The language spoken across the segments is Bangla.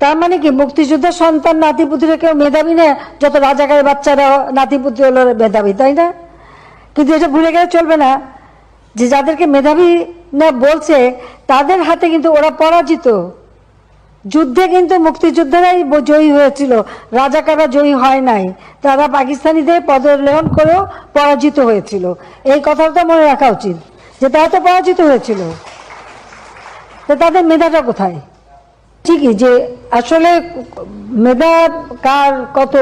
তার মানে কি, মুক্তিযোদ্ধার সন্তান নাতিপুতিরা কেউ মেধাবী না? যত রাজাকারের বাচ্চারা নাতিপুতি হলো মেধাবী, তাই না? কিন্তু এটা ভুলে গেলে চলবে না। যে যাদেরকে মেধাবী না বলছে, তাদের হাতে কিন্তু ওরা পরাজিত। যুদ্ধে কিন্তু মুক্তিযোদ্ধারাই জয়ী হয়েছিল। রাজাকাররা জয়ী হয় নাই। তারা পাকিস্তানিদের পদলেহন করেও পরাজিত হয়েছিল। এই কথাটা মনে রাখা উচিত যে তারা তো পরাজিত হয়েছিল। তো তাদের মেধাটা কোথায়? ঠিকই যে আসলে মেধা কার কত,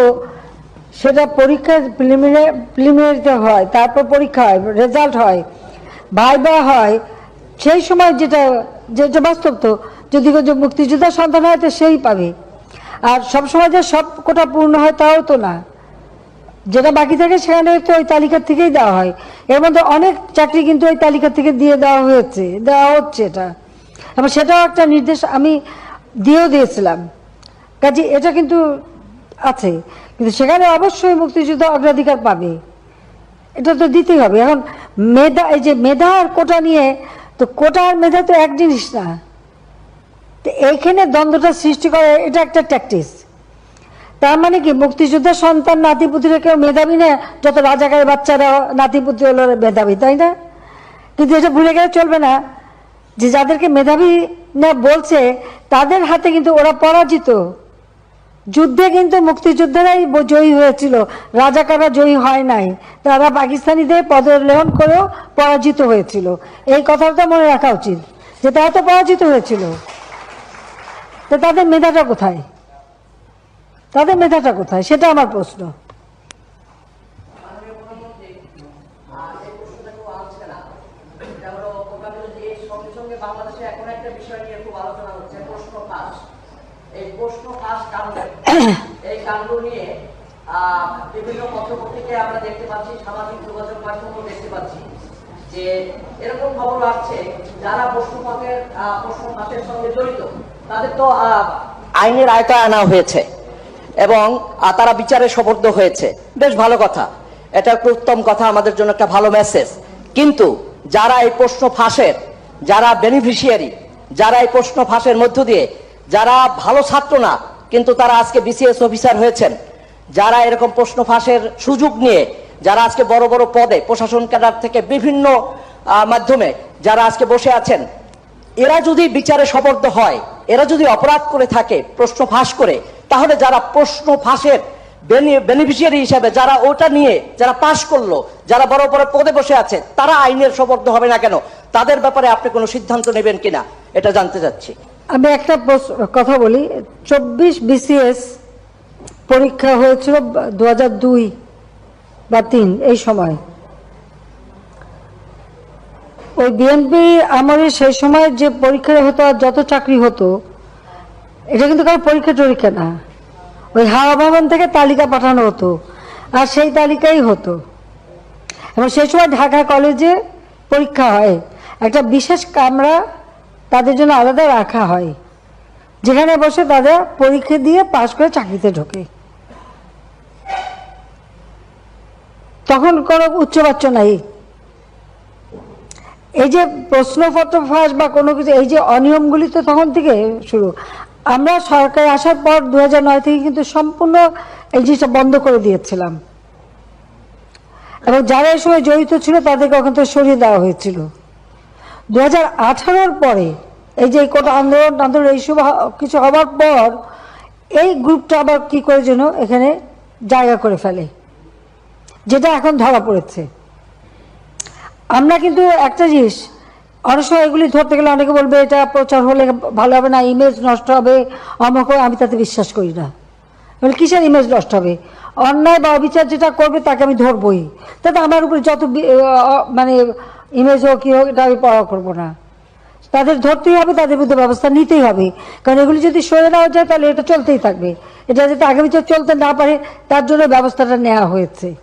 সেটা পরীক্ষা প্রিলিমিনারি প্রিলিমিনারিতে হয়, তারপর পরীক্ষা হয় রেজাল্ট হয় ভাইবা হয়, সেই সময় যেটা যেটা বাস্তব তো, যদি মুক্তিযোদ্ধা সন্তান হয়, তো সেই পাবে। আর সব সময় যে সব কোটা পূর্ণ হয়, তাও তো না। যেটা বাকি থাকে, সেখানে তো ওই তালিকা থেকেই দেওয়া হয়। এর মধ্যে অনেক চাকরি কিন্তু ওই তালিকা থেকে দিয়ে দেওয়া হয়েছে, দেওয়া হচ্ছে এটা। এবং সেটাও একটা নির্দেশ, আমি দিয়েও দিয়েছিলাম। কাজে এটা কিন্তু আছে, কিন্তু সেখানে অবশ্যই মুক্তিযুদ্ধ অগ্রাধিকার পাবে। এটা তো দিতেই হবে। এখন মেধা, এই যে মেধা আর কোটা নিয়ে, তো কোটা আর মেধা তো এক জিনিস না। তো এইখানে দ্বন্দ্বটা সৃষ্টি করে, এটা একটা ট্যাকটিস তার মানে কি, মুক্তিযোদ্ধার সন্তান নাতিপুতিরা কেউ মেধাবী না, যত রাজাকারের বাচ্চারা নাতিপুতি হলো মেধাবী, তাই না? কিন্তু এটা ভুলে গেলে চলবে না। যে যাদেরকে মেধাবী না, বলছে, তাদের হাতে কিন্তু ওরা পরাজিত। যুদ্ধে কিন্তু মুক্তিযোদ্ধারাই জয়ী হয়েছিল। রাজাকাররা জয়ী হয় নাই। তারা পাকিস্তানিদের পদলেহন করেও পরাজিত হয়েছিল। এই কথাটা মনে রাখা উচিত, যে তারা তো পরাজিত হয়েছিল। তাদের মেধাটা কোথায়? তাদের মেধাটা কোথায়? সেটা আমার প্রশ্ন এটা হলো কোটাবিরোধীর সঙ্গে সঙ্গে বাংলাদেশে এখন একটা বিষয় আইনের আয়তায় আনা হয়েছে এবং তারা বিচারে সবর্দ হয়েছে। বেশ ভালো কথা। এটা উত্তম কথা, আমাদের জন্য একটা ভালো মেসেজ কিন্তু যারা এই প্রশ্ন ফাঁসের, যারা বেনিফিশিয়ারি যারা এই প্রশ্ন ফাঁসের মধ্য দিয়ে, যারা ভালো ছাত্র না, কিন্তু তারা আজকে বিসিএস অফিসার হয়েছেন, যারা এরকম প্রশ্ন ফাঁসের সুযোগ নিয়ে, যারা আজকে বড় বড় পদে, প্রশাসন ক্যাডার থেকে বিভিন্ন মাধ্যমে যারা আজকে বসে আছেন, এরা যদি বিচারে সবর্দ হয়, এরা যদি অপরাধ করে থাকে, প্রশ্ন ফাঁস করে, তাহলে যারা প্রশ্ন ফাঁসের বেনিফিশিয়ারি হিসাবে যারা ওটা নিয়ে, যারা পাশ করল, যারা বড় বড় পদে বসে আছে, তারা আইনের সবর্দ হবে না কেন? তাদের ব্যাপারে আপনি কোনো সিদ্ধান্ত নেবেন কিনা? এটা জানতে চাচ্ছি। আমি একটা কথা বলি। চব্বিশ বিসিএস পরীক্ষা হয়েছিল দু দুই বা তিন, এই সময়। ওই বিএনপি আমাদের সেই সময় যে পরীক্ষা হতো আর যত চাকরি হতো, এটা কিন্তু কারও পরীক্ষা টরীক্ষা না। ওই হাওয়া ভবন থেকে তালিকা পাঠানো হতো, আর সেই তালিকাই হতো। এবং সেই সময় ঢাকা কলেজে পরীক্ষা হয়। একটা বিশেষ কামরা তাদের জন্য আলাদা রাখা হয়। যেখানে বসে তারা পরীক্ষা দিয়ে পাশ করে চাকরিতে ঢোকে। তখন কোনো উচ্চবাচ্য নাই। এই যে প্রশ্নপত্র ফাঁস বা কোনো কিছু, এই যে অনিয়মগুলি তো তখন থেকে শুরু। আমরা সরকার আসার পর দু নয় থেকে কিন্তু সম্পূর্ণ এই জিনিসটা বন্ধ করে দিয়েছিলাম। এবং যারা এই সময় জড়িত ছিল তাদেরকে ওখান থেকে সরিয়ে দেওয়া হয়েছিল। দু হাজার পরে এই যে কোটা আন্দোলন আন্দোলন এইসব কিছু হবার পর এই গ্রুপটা আবার কি করে যেন এখানে জায়গা করে ফেলে, যেটা এখন ধরা পড়েছে। আমরা কিন্তু একটা জিনিস, অনেক সময় এগুলি ধরতে গেলে অনেকে বলবে, এটা প্রচার হলে ভালো হবে না ইমেজ নষ্ট হবে। অমক আমি তাতে বিশ্বাস করি না। বলে কিসের ইমেজ নষ্ট হবে? অন্যায় বা অবিচার যেটা করবে তাকে আমি ধরবই। তাতে আমার উপরে যত মানে ইমেজ হোক কী হোক, এটা আমি পড়া করব না। তাদের ধরতেই হবে, তাদের বিরুদ্ধে ব্যবস্থা নিতেই হবে। কারণ এগুলি যদি সরে দেওয়া যায়, তাহলে এটা চলতেই থাকবে। এটা যাতে আগামী বছর চলতে না পারে, তার জন্য ব্যবস্থাটা নেওয়া হয়েছে।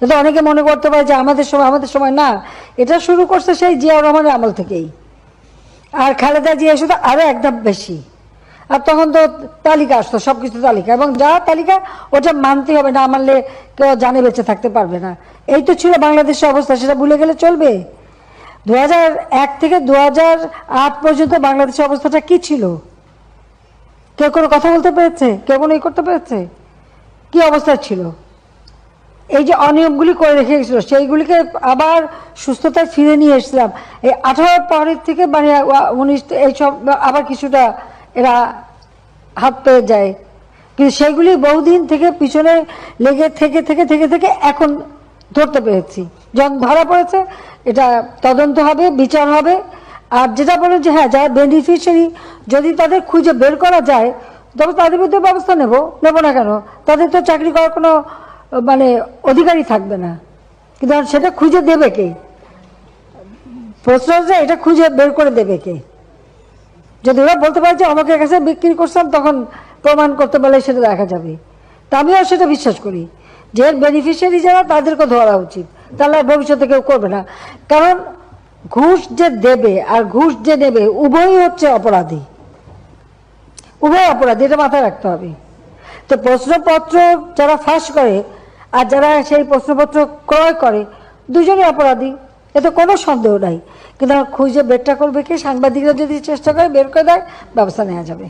এটা অনেকে মনে করতে পারে যে আমাদের সময় আমাদের সময় না। এটা শুরু করছে সেই জিয়া রহমানের আমল থেকেই। আর খালেদা জিয়া শুধু আরও একদম বেশি। আর তখন তো তালিকা আসতো সব কিছু তালিকা। এবং যা তালিকা, ওটা মানতে হবে, না মানলে কেউ জানে বেঁচে থাকতে পারবে না। এই তো ছিল বাংলাদেশের অবস্থা, সেটা ভুলে গেলে চলবে? দু এক থেকে দু পর্যন্ত বাংলাদেশের অবস্থাটা কি ছিল? কেউ কোনো কথা বলতে পেরেছে? কেউ কোনো ই করতে পেরেছে? কি অবস্থা ছিল? এই যে অনিয়মগুলি করে রেখে গেছিল, সেইগুলিকে আবার সুস্থতায় ফিরে নিয়ে এসেছিলাম। এই আঠারো পরের থেকে মানে উনিশ এইসব আবার কিছুটা এরা হাত পেয়ে যায়। কিন্তু সেগুলি বহুদিন থেকে পিছনে লেগে থেকে থেকে থেকে থেকে এখন ধরতে পেরেছি। যখন ধরা পড়েছে, এটা তদন্ত হবে, বিচার হবে। আর যেটা বলে যে হ্যাঁ যারা বেনিফিশিয়ারি যদি তাদের খুঁজে বের করা যায়, তবে তাদের বিরুদ্ধে ব্যবস্থা নেব। নেব না কেন? তাদের তো চাকরি করার কোনো মানে অধিকারই থাকবে না। কিন্তু সেটা খুঁজে দেবে কে? প্রশ্ন এটা খুঁজে বের করে দেবে কে? যদি ওরা বলতে পারে যে আমাকে কাছে বিক্রি করছিলাম তখন প্রমাণ করতে পারলে সেটা দেখা যাবে। তা আমিও সেটা বিশ্বাস করি যে বেনিফিশিয়ারি যারা, তাদেরকে ধরা উচিত। তাহলে ভবিষ্যতে কেউ করবে না। কারণ ঘুষ যে দেবে আর ঘুষ যে নেবে, উভয়ই হচ্ছে অপরাধী। উভয় অপরাধী, এটা মাথায় রাখতে হবে। তো প্রশ্নপত্র যারা ফাঁস করে, আর যারা সেই প্রশ্নপত্র ক্রয় করে, দুজনই অপরাধী। এতে কোনো সন্দেহ নাই। কিন্তু খুঁজে বেরটা করবে কি? সাংবাদিকরা যদি চেষ্টা করে বের করে দেয়, ব্যবস্থা নেওয়া যাবে।